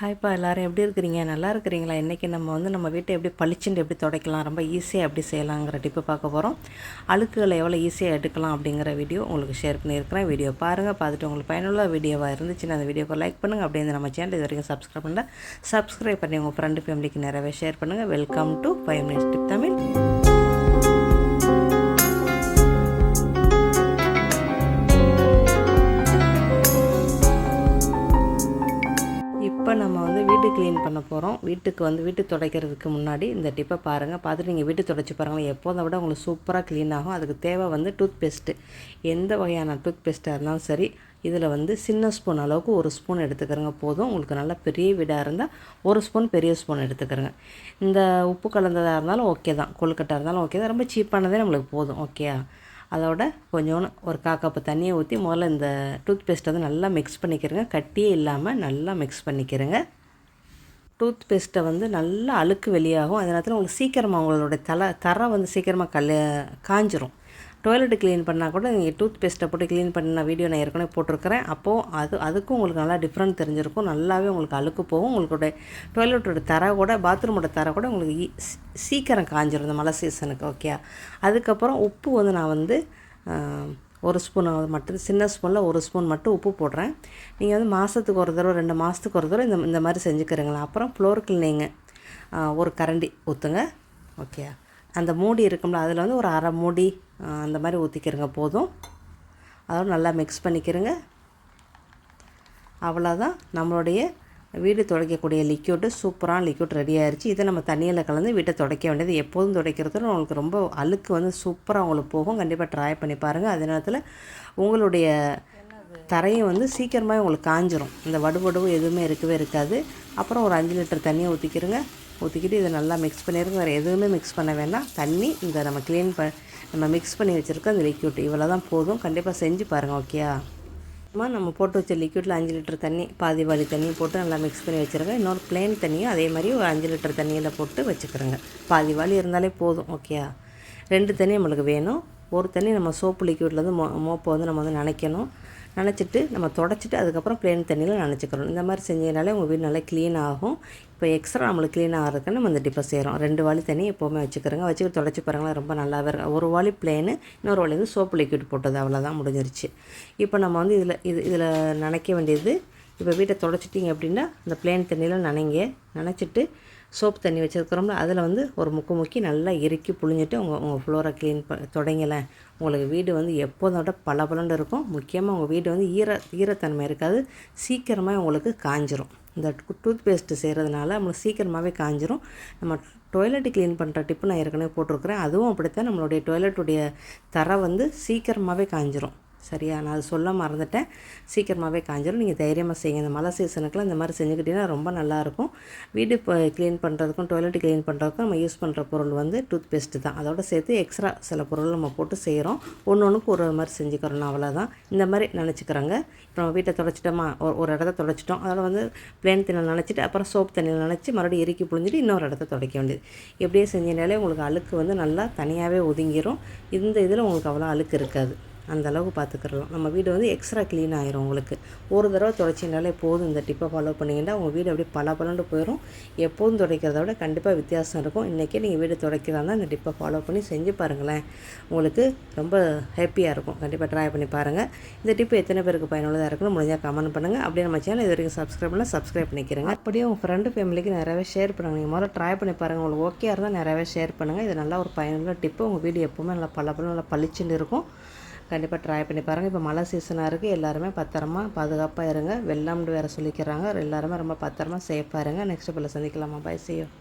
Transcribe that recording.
ஹாய்ப்பா எல்லோரும் எப்படி இருக்கிறீங்க? நல்லா இருக்கிறீங்களா? இன்றைக்கி நம்ம வந்து நம்ம வீட்டை எப்படி பளிச்சுட்டு எப்படி துடைக்கலாம்? ரொம்ப ஈஸியாக எப்படி செய்யலாங்கிற டிப்பு பார்க்க போகிறோம் அழுக்குகளை எவ்வளோ ஈஸியாக எடுக்கலாம் அப்படிங்கிற வீடியோ உங்களுக்கு ஷேர் பண்ணியிருக்கிறேன். வீடியோ பாருங்கள் பார்த்துட்டு உங்களுக்கு பயனுள்ள வீடியோவாக இருந்துச்சுன்னா அந்த வீடியோக்கு லைக் பண்ணுங்கள் அப்படியே நம்ம சேனல் இது வரைக்கும் சப்ஸ்கிரைப் பண்ணல சப்ஸ்கிரைப் பண்ணி உங்கள் ஃப்ரெண்டு ஃபேமிலிக்கு நிறையவே ஷேர் பண்ணுங்கள் welcome to five minutes tip Tamil. Clean பண்ண போகிறோம் வீட்டுக்கு வந்து வீட்டு துடைக்கிறதுக்கு முன்னாடி இந்த டிப்பை பாருங்கள் பார்த்துட்டு நீங்கள் வீட்டு துடைச்சி பாருங்கள் எப்போதை விட உங்களுக்கு சூப்பராக க்ளீன் ஆகும். அதுக்கு தேவை வந்து டூத் பேஸ்ட்டு எந்த வகையான டூத் பேஸ்ட்டாக இருந்தாலும் சரி இதில் வந்து சின்ன ஸ்பூன் அளவுக்கு ஒரு ஸ்பூன் எடுத்துக்கிறங்க. போதும். உங்களுக்கு நல்லா பெரிய வீடாக இருந்தால் ஒரு ஸ்பூன் பெரிய ஸ்பூன் எடுத்துக்கிறங்க. இந்த உப்பு கலந்ததாக இருந்தாலும் ஓகே தான். கொழுக்கட்டாக இருந்தாலும் ஓகே தான். ரொம்ப சீப்பானதே நம்மளுக்கு போதும். ஓகே அதோட கொஞ்சோன்னு ஒரு காக்கப்பு தண்ணியை ஊற்றி முதல்ல இந்த டூத் பேஸ்ட்டை வந்து நல்லா மிக்ஸ் பண்ணிக்கிறேங்க. கட்டியே இல்லாமல் நல்லா மிக்ஸ் பண்ணிக்கிறேங்க. டூத் பேஸ்ட்டை வந்து நல்லா அழுக்கு வெளியாகும். அதே நேரத்தில் உங்களுக்கு சீக்கிரமாக உங்களோட தலை தரை வந்து சீக்கிரமாக கல் காஞ்சிரும். டாய்லெட்டு க்ளீன் பண்ணால் கூட நீங்கள் டூத் பேஸ்ட்டை போட்டு க்ளீன் பண்ண வீடியோ நான் ஏற்கனவே போட்டிருக்கிறேன். அப்போது அது அதுக்கும் உங்களுக்கு நல்லா டிஃப்ரெண்ட் தெரிஞ்சிருக்கும். நல்லாவே உங்களுக்கு அழுக்கு போகும். உங்களோட டாய்லெட்டோட தர கூட பாத்ரூமோட தர கூட உங்களுக்கு சீக்கிரம் காஞ்சிரும். இந்த மழை சீசனுக்கு ஓகே அதுக்கப்புறம் உப்பு வந்து நான் வந்து ஒரு ஸ்பூன் மட்டும் சின்ன ஸ்பூனில் ஒரு ஸ்பூன் மட்டும் உப்பு போடுறேன். நீங்கள் வந்து மாதத்துக்கு ஒரு தடவை ரெண்டு மாதத்துக்கு ஒரு தடவை இந்த இந்த மாதிரி செஞ்சுக்கிறீங்களா? அப்புறம் ஃப்ளோர் கிளீனிங்கு ஒரு கரண்டி ஊற்றுங்க ஓகே அந்த மூடி இருக்கும்ல அதில் வந்து ஒரு அரை மூடி அந்த மாதிரி ஊற்றிக்கிறங்க போதும். அதோட நல்லா மிக்ஸ் பண்ணிக்கிறங்க. அவ்வளோதான் நம்மளுடைய வீடு துடைக்கக்கூடிய லிக்யூட்டு சூப்பரான லிக்யூட் ரெடி ஆயிடுச்சு இதை நம்ம தண்ணியில் கலந்து வீட்டை துடைக்க வேண்டியது எப்போதும் துடைக்கிறது உங்களுக்கு ரொம்ப அழுக்கு வந்து சூப்பராக உங்களுக்கு போகும். கண்டிப்பாக ட்ரை பண்ணி பாருங்கள் அதே நேரத்தில் உங்களுடைய தரையும் வந்து சீக்கிரமாக உங்களுக்கு காஞ்சிரும். இந்த வடுவடுவு எதுவுமே இருக்கவே இருக்காது. அப்புறம் ஒரு அஞ்சு லிட்டர் தண்ணியை ஊற்றிக்கிறங்க ஊற்றிக்கிட்டு இதை நல்லா மிக்ஸ் பண்ணிடுங்க வேறு எதுவுமே மிக்ஸ் பண்ண வேண்டாம். தண்ணி இந்த நம்ம க்ளீன் ப நம்ம மிக்ஸ் பண்ணி வச்சுருக்க அந்த லிக்யூட் இவ்வளோ தான் போதும். கண்டிப்பாக செஞ்சு பாருங்கள் ஓகேயா நம்ம போட்டு வச்ச லிக்யூட்டில் அஞ்சு லிட்டர் தண்ணி பாதி வாலி தண்ணி போட்டு நல்லா மிக்ஸ் பண்ணி வச்சுருங்க. இன்னொரு பிளேன் தண்ணியும் அதே மாதிரி ஒரு அஞ்சு லிட்டர் தண்ணியில் போட்டு வச்சுக்கிறோங்க. பாதி வாலி இருந்தாலே போதும் ஓகே ரெண்டு தண்ணி நம்மளுக்கு வேணும். ஒரு தண்ணி நம்ம சோப்பு லிக்யூட்லேருந்து மோ மோப்பை வந்து நம்ம வந்து நினைக்கணும். நினச்சிட்டு நம்ம தொடச்சிட்டு அதுக்கப்புறம் ப்ளேன் தண்ணியில் நினச்சிக்கிறோம் இந்த மாதிரி செஞ்சதுனாலே உங்கள் வீடு நல்லா க்ளீன் ஆகும். இப்போ எக்ஸ்ட்ரா நம்மளுக்கு க்ளீன் ஆகிறதுக்கு நம்ம இந்த டிப்பை செய்கிறோம் ரெண்டு வாலி தண்ணி எப்போவுமே வச்சுக்கிறோங்க. வச்சுக்கிட்டு தொடச்சி பாருங்களா ரொம்ப நல்லாவே இருக்கும். ஒரு வாலி பிளேனு இன்னொரு வாலி வந்து சோப்பு லிக்விட் போட்டது அவ்வளோதான் முடிஞ்சிருச்சு. இப்போ நம்ம வந்து இதில் இது இதில் நினைக்க வேண்டியது இப்போ வீட்டை தொடச்சிட்டிங்க அப்படின்னா அந்த பிளேன் தண்ணியில் நினைங்க. நினச்சிட்டு சோப் தண்ணி வச்சுருக்கிறோம்ல அதில் வந்து ஒரு முக்கு முக்கி நல்லா இறுக்கி புழிஞ்சிட்டு உங்கள் உங்கள் ஃப்ளோரை க்ளீன் ப தொடங்கலை உங்களுக்கு வீடு வந்து எப்போதோட பல இருக்கும். முக்கியமாக உங்கள் வீடு வந்து ஈர ஈரத்தன்மை இருக்காது. சீக்கிரமாக உங்களுக்கு காஞ்சிரும். இந்த டூத் பேஸ்ட்டு செய்கிறதுனால நம்மளுக்கு சீக்கிரமாகவே காஞ்சிரும். நம்ம டொய்லெட் க்ளீன் பண்ணுற டிப்பு நான் ஏற்கனவே போட்டிருக்கிறேன். அதுவும் அப்படித்தான் நம்மளுடைய டொய்லெட்டுடைய தரை வந்து சீக்கிரமாகவே காஞ்சிரும். சரியா? நான் அது சொல்ல மறந்துட்டேன். சீக்கிரமாகவே காஞ்சிடும் நீங்கள் தைரியமாக செய்யுங்க. இந்த மழை சீசனுக்குலாம் இந்த மாதிரி செஞ்சுக்கிட்டிங்கன்னா ரொம்ப நல்லாயிருக்கும். வீடு இப்போ க்ளீன் பண்ணுறதுக்கும் டாய்லெட் க்ளீன் பண்ணுறதுக்கும் நம்ம யூஸ் பண்ணுற பொருள் வந்து டூத் பேஸ்ட்டு தான். அதோட சேர்த்து எக்ஸ்ட்ரா சில பொருள் நம்ம போட்டு செய்கிறோம் ஒன்று ஒன்றுக்கு ஒரு மாதிரி செஞ்சுக்கிறோம் அவ்வளோதான் இந்த மாதிரி நினச்சிக்கிறாங்க. இப்போ நம்ம வீட்டை தொடச்சிட்டோமா? ஒரு ஒரு இடத்த தொடச்சிட்டோம். அதில் வந்து பிளேன் தண்ணியில் நினச்சிட்டு அப்புறம் சோப் தண்ணியில் நினச்சி மறுபடியும் இறுக்கி புழிஞ்சிட்டு இன்னொரு இடத்த துடைக்க வேண்டியது. எப்படியே செஞ்சினாலே உங்களுக்கு அழுக்கு வந்து நல்லா தனியாகவே ஒதுங்கிடும் இந்த இதில் உங்களுக்கு அவ்வளோ அழுக்கு இருக்காது. அந்தளவுக்கு பார்த்துக்கிறலாம் நம்ம வீடு வந்து எக்ஸ்ட்ரா க்ளீன் ஆயிரும் உங்களுக்கு. ஒரு தடவை துடைச்சினாலே போதும். இந்த டிப்பை ஃபாலோ பண்ணிங்கன்னா உங்கள் வீடு அப்படியே பல பலண்டு போயிடும் எப்போதும் துடைக்கிறத விட கண்டிப்பாக வித்தியாசம் இருக்கும். இன்றைக்கே நீங்கள் வீடு துடைக்கிறதா இருந்தால் இந்த டிப்பை ஃபாலோ பண்ணி செஞ்சு பாருங்களேன். உங்களுக்கு ரொம்ப ஹாப்பியாக இருக்கும். கண்டிப்பாக ட்ரை பண்ணி பாருங்கள் இந்த டிப்பு எத்தனை பேருக்கு பயனுள்ளதாக இருக்குன்னு முடிஞ்சால் கமெண்ட் பண்ணுங்கள் அப்படியே நம்ம சேனல் இது வரைக்கும் சப்ஸ்கிரைப் பண்ணால் சப்ஸ்கிரைப் பண்ணிக்கிறேங்க. அப்படியே உங்கள் ஃப்ரெண்டு ஃபேமிலிக்கு நிறையவே ஷேர் பண்ணுங்கள் நீங்கள் முதல்ல ட்ரை பண்ணி பாருங்கள் உங்களுக்கு ஓகே இருந்தால் நிறையவே ஷேர் பண்ணுங்கள் இது நல்லா ஒரு பயனுள்ள டிப்பு உங்கள் வீடு எப்போவுமே நல்லா பல பல நல்லா பளிச்சுன்னு இருக்கும். கண்டிப்பாக ட்ரை பண்ணி பாருங்கள் இப்போ மழை சீசனாக இருக்குது எல்லாருமே பத்திரமா பாதுகாப்பாக இருங்க. வெள்ளம்னு வேறு சொல்லிக்கிறாங்க. எல்லாருமே ரொம்ப பத்திரமா சேஃபாக இருங்க. நெக்ஸ்ட் பிள்ளை சந்திக்கலாமா? பாய் செய்யும்